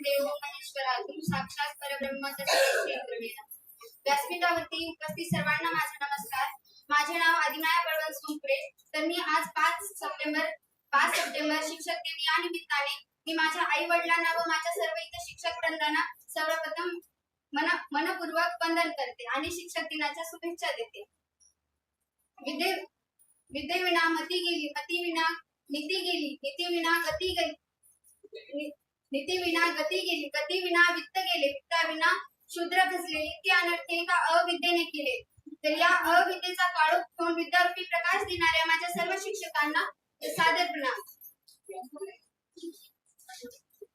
देवो महेश्वरा तुम साक्षात परब्रह्म व्यासपीठावरती उपस्थित सर्वांना माझा नमस्कार. माझे नाव आदिनाय बळवंत सुंपरे तर मी आज पाच सप्टेंबर पाच सप्टेंबर शिक्षक दिन या निमित्ताने मी माझ्या आई वडिलांना व माझ्या सर्व इतर शिक्षक वृंदांना सर्वप्रथम मन मनपूर्वक वंदन करते आणि शिक्षक दिनाच्या शुभेच्छा देते. विद्ये विद्येविना मती गेली मती विना नीती गेली नीती विना गती गेली. नीती विना गती गेली गती विना वित्त गेले वित्ता विना शूद्र घसले इतके अनर्थे का अविद्येने केले. तर या अविद्येचा काळोख ठेवून विद्यार्थी प्रकाश देणाऱ्या माझ्या सर्व शिक्षकांना सादर प्रणाम.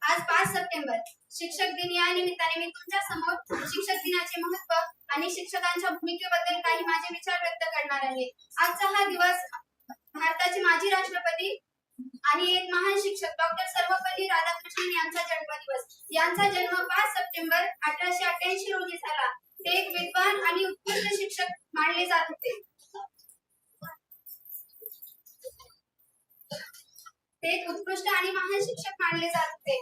आज पाच सप्टेंबर शिक्षक दिन. या निमित्ताने मी तुमच्यासमोर शिक्षक दिनाचे महत्त्व आणि शिक्षकांच्या भूमिकेबद्दल काही माझे विचार व्यक्त करणार आहे. आजचा हा दिवस भारताचे माजी राष्ट्रपती आणि एक महान शिक्षक डॉक्टर सर्वपल्ली राधाकृष्णन यांचा जन्मदिवस. यांचा जन्म पाच सप्टेंबर अठराशे अठ्याऐंशी रोजी झाला. ते एक विद्वान आणि उत्कृष्ट शिक्षक मानले जात होते. ते एक उत्कृष्ट आणि महान शिक्षक मानले जात होते.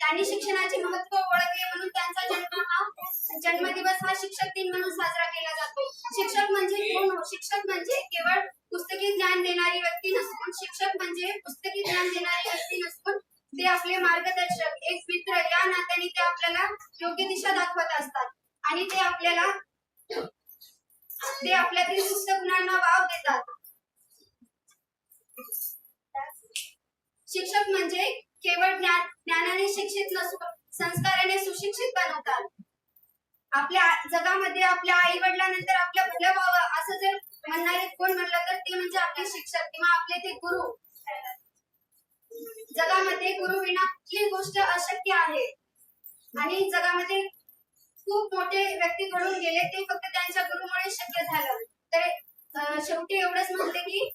त्यांनी शिक्षणाचे महत्त्व ओळखले म्हणून त्यांचा जन्म हा जन्मदिवस हा शिक्षक दिन म्हणून साजरा केला जातो. शिक्षक म्हणजे कोण हो? शिक्षक म्हणजे केवळ पुस्तकी ज्ञान देणारी व्यक्ती नसून शिक्षक म्हणजे पुस्तकी ज्ञान देणारी व्यक्ती नसून ते आपले मार्गदर्शक एक मित्र या नात्याने ते आपल्याला योग्य दिशा दाखवत असतात. आणि ते आपल्याला ते आपल्यातील सुप्त गुणांना वाव देतात. शिक्षक म्हणजे केवळ ज्ञान ज्ञानाने शिक्षित नसून संस्काराने सुशिक्षित बनवतात. आपल्या जगामध्ये आपल्या आई वडिलांनंतर आपल्या भल्या व्हावं असं जर म्हणणारे कोण म्हणलं तर आपले शिक्षक किंवा आपले ते गुरु. जगामध्ये गुरु विना कुठली गोष्ट अशक्य आहे. आणि जगामध्ये खूप मोठे व्यक्ती घडून गेले ते फक्त त्यांच्या गुरुमुळे शक्य झालं. तर शेवटी एवढंच म्हणते की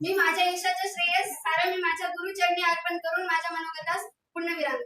मी माझ्या यशाचे श्रेयस सारा मी माझ्या गुरुचरणी अर्पण करून माझ्या मनोगतास पूर्ण विराम